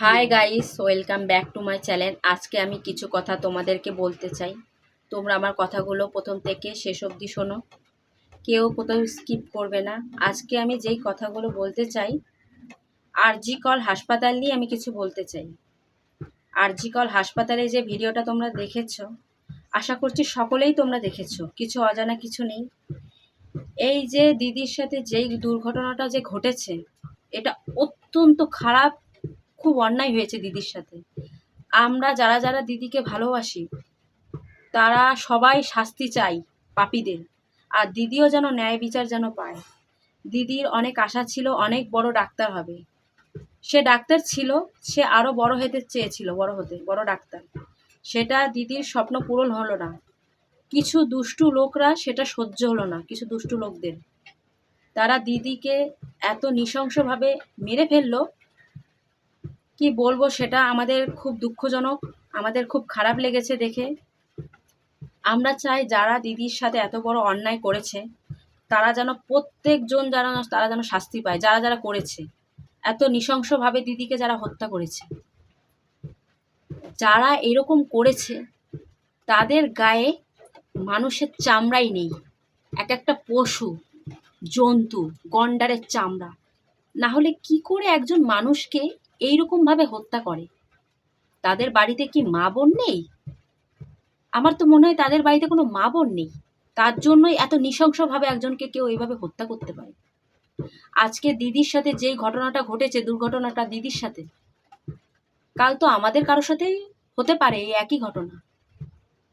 Hi guys welcome back to my channel আজকে আমি কিছু কথা তোমাদেরকে বলতে চাই। তোমরা আমার কথাগুলো প্রথম থেকে শেষ অবধি শোনো। কেউ কোথাও স্কিপ করবে না। আজকে আমি যেই কথাগুলো বলতে চাই আরজি কল হাসপাতাল নিয়ে আমি কিছু বলতে চাই। আরজি কল হাসপাতালে যে ভিডিওটা তোমরা দেখেছ, আশা করছি সকলেই তোমরা দেখেছ। কিছু অজানা কিছু নেই। এই যে দিদির সাথে যেই দুর্ঘটনাটা যে ঘটেছে, এটা অত্যন্ত খারাপ খুব অন্যায় হয়েছে দিদির সাথে। আমরা যারা যারা দিদিকে ভালোবাসি, তারা সবাই শাস্তি চাই পাপীদের। আর দিদিও যেন ন্যায় বিচার যেন পায়। দিদির অনেক আশা ছিল, অনেক বড় ডাক্তার হবে। সে ডাক্তার ছিল, সে আরও বড় হতে চেয়েছিল, বড় হতে, বড় ডাক্তার। সেটা দিদির স্বপ্ন পূরণ হলো না। কিছু দুষ্টু লোকরা সেটা সহ্য হলো না, কিছু দুষ্টু লোকদের। তারা দিদিকে এত নৃশংসভাবে মেরে ফেলল কি বলব সেটা আমাদের খুব দুঃখজনক, আমাদের খুব খারাপ লেগেছে দেখে। আমরা চাই যারা দিদির সাথে এত বড় অন্যায় করেছে, তারা যেন প্রত্যেকজন যারা তারা যেন শাস্তি পায়, যারা যারা করেছে। এত নৃশংসভাবে দিদিকে যারা হত্যা করেছে। যারা এরকম করেছে, তাদের গায়ে মানুষের চামড়াই নেই। এক একটা পশু, জন্তু, গন্ডারের চামড়া। না হলে কি করে একজন মানুষকে এইরকমভাবে হত্যা করে। তাদের বাড়িতে কি মা বোন নেই? আমার তো মনে হয় তাদের বাড়িতে কোনো মা বোন নেই। তার জন্যই এত নৃশংসভাবে একজনকে কেউ এইভাবে হত্যা করতে পারে। আজকে দিদির সাথে যেই ঘটনাটা ঘটেছে, দুর্ঘটনাটা দিদির সাথে, কাল তো আমাদের কারোর সাথেই হতে পারে এই একই ঘটনা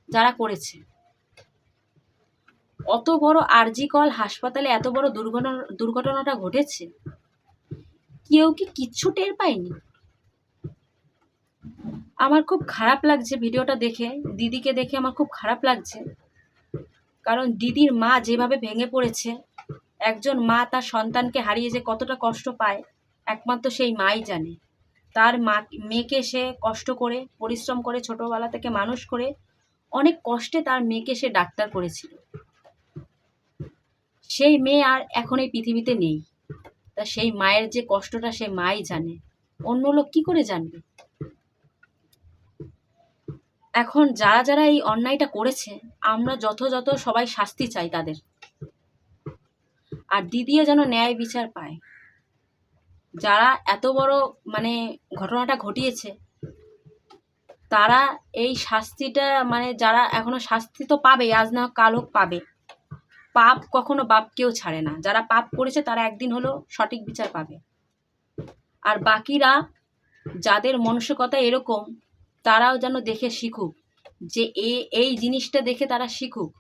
যারা করেছে। অত বড় আরজি কল হাসপাতালে এত বড় দুর্ঘটনা দুর্ঘটনাটা ঘটেছে কেউ কি কিচ্ছু টের পায়নি? আমার খুব খারাপ লাগছে ভিডিওটা দেখে। দিদিকে দেখে আমার খুব খারাপ লাগছে। কারণ দিদির মা যেভাবে ভেঙে পড়েছে, একজন মা তার সন্তানকে হারিয়ে যে কতটা কষ্ট পায়, একমাত্র সেই মাই জানে। তার মা, মেয়েকে সে কষ্ট করে, পরিশ্রম করে, ছোটোবেলা থেকে মানুষ করে, অনেক কষ্টে তার মেয়েকে সে ডাক্তার করেছিল। সেই মেয়ে আর এখন এই পৃথিবীতে নেই। তা সেই মায়ের যে কষ্টটা সে মাই জানে। অন্য লোক কি করে জানবে? এখন যারা যারা এই অন্যায়টা করেছে, আমরা যথাযথ সবাই শাস্তি চাই তাদের। আর দিদিও যেন ন্যায় বিচার পায়। যারা এত বড় মানে ঘটনাটা ঘটিয়েছে, তারা এই শাস্তিটা মানে যারা এখনও শাস্তি তো পাবে আজ না কাল হোক পাবে। পাপ কখনো বাপকেও ছাড়ে না। যারা পাপ করেছে, তারা একদিন হলো সঠিক বিচার পাবে। আর বাকিরা যাদের মানসিকতা এরকম, তারাও যেন দেখে শিখুক যে এ, এই জিনিসটা দেখে তারা শিখুক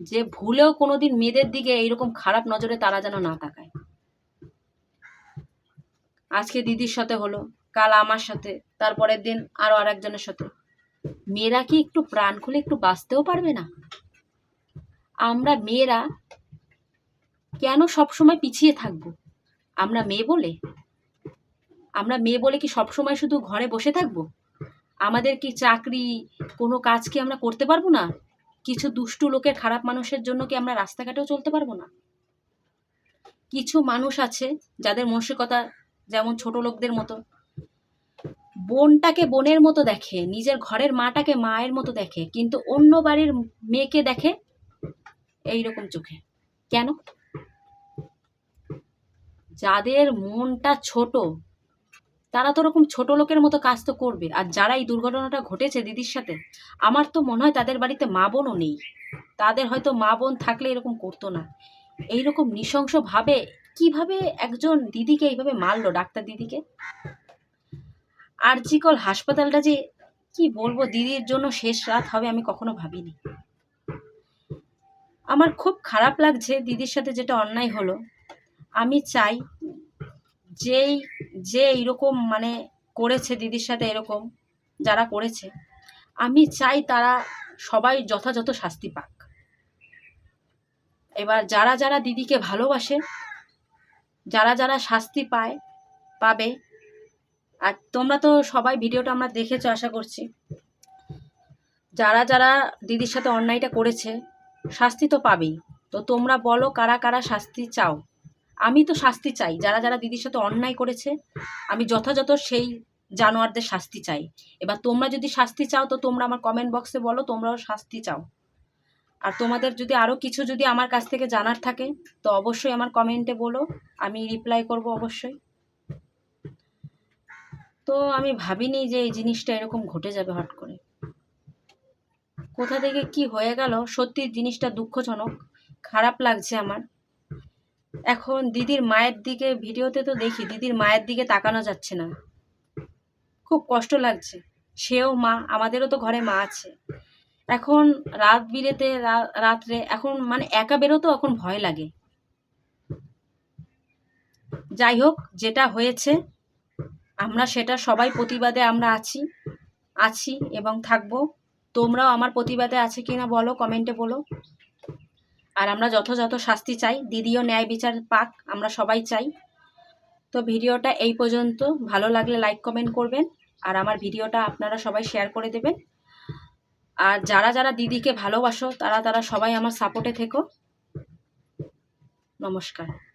যে ভুলেও কোনোদিন মেয়েদের দিকে এইরকম খারাপ নজরে তারা যেন না তাকায়। আজকে দিদির সাথে হলো, কাল আমার সাথে, তারপরের দিন আরও আর একজনের সাথে। মেয়েরা কি একটু প্রাণ খুলে একটু বাঁচতেও পারবে না? আমরা মেয়েরা কেন সবসময় পিছিয়ে থাকব? আমরা মেয়ে বলে? আমরা মেয়ে বলে কি সবসময় শুধু ঘরে বসে থাকব? আমাদের কি চাকরি কোনো কাজ কি আমরা করতে পারব না? কিছু দুষ্টু লোকের খারাপ মানুষের জন্য কি আমরা রাস্তাঘাটেও চলতে পারব না? কিছু মানুষ আছে যাদের মানসিকতা যেমন ছোট লোকদের মতো। বোনটাকে বোনের মতো দেখে, নিজের ঘরের মাটাকে মায়ের মতো দেখে, কিন্তু অন্য বাড়ির মেয়েকে দেখে এইরকম চোখে। কেন? যাদের মনটা ছোট, তারা তো ওরকম ছোট লোকের মতো কাজ তো করবে। আর যারা এই দুর্ঘটনাটা ঘটেছে দিদির সাথে, আমার তো মনে হয় তাদের বাড়িতে মা বোনও নেই। তাদের হয়তো মা বোন থাকলে এরকম করতো না। এইরকম নৃশংসভাবে কীভাবে একজন দিদিকে এইভাবে মারলো, ডাক্তার দিদিকে? আরজিকল হাসপাতালটা যে, কি বলব, দিদির জন্য শেষ রাত হবে আমি কখনো ভাবিনি। আমার খুব খারাপ লাগছে দিদির সাথে যেটা অন্যায় হলো। আমি চাই যেই, যে এইরকম মানে করেছে দিদির সাথে এরকম, যারা করেছে, আমি চাই তারা সবাই যথাযথ শাস্তি পাক। এবার যারা যারা দিদিকে ভালোবাসে, যারা যারা শাস্তি পায়, পাবে, আর তোমরা তো সবাই ভিডিওটা আমরা দেখেছ, আশা করছি। যারা যারা দিদির সাথে অন্যায়টা করেছে শাস্তি তো পাবেই। তো তোমরা বলো কারা কারা শাস্তি চাও। আমি তো শাস্তি চাই, যারা যারা দিদির সাথে অন্যায় করেছে, আমি যথাযথ সেই জানোয়ারদের শাস্তি চাই। এবার তোমরা যদি শাস্তি চাও, তো তোমরা আমার কমেন্ট বক্সে বলো, তোমরাও শাস্তি চাও। আর তোমাদের যদি আরও কিছু যদি আমার কাছ থেকে জানার থাকে, তো অবশ্যই আমার কমেন্টে বলো, আমি রিপ্লাই করব অবশ্যই। তো আমি ভাবিনি যে এই জিনিসটা এরকম ঘটে যাবে হট করে। কোথা থেকে কি হয়ে গেল? সত্যি জিনিসটা দুঃখজনক। খারাপ লাগছে আমার। এখন দিদির মায়ের দিকে, ভিডিওতে তো দেখি দিদির মায়ের দিকে তাকানো যাচ্ছে না। খুব কষ্ট লাগছে। সেও মা, আমাদেরও তো ঘরে মা আছে। এখন রাত বিরেতে রাত্রে, এখন মানে একা বেরোতেও এখন ভয় লাগে। যাই হোক, যেটা হয়েছে, আমরা সেটা সবাই প্রতিবাদে আমরা আছি আছি এবং থাকব। তোমরাও আমার প্রতিবাদে আছে কিনা বলো কমেন্টে বলো। আর আমরা যথাযথ শাস্তি চাই। দিদিও ন্যায় বিচার পাক, আমরা সবাই চাই। তো ভিডিওটা এই পর্যন্ত। ভালো লাগলে লাইক কমেন্ট করবেন। আর আমার ভিডিওটা আপনারা সবাই শেয়ার করে দেবেন। আর যারা যারা দিদিকে ভালোবাসো, তারা তারা সবাই আমার সাপোর্টে থেকো। নমস্কার।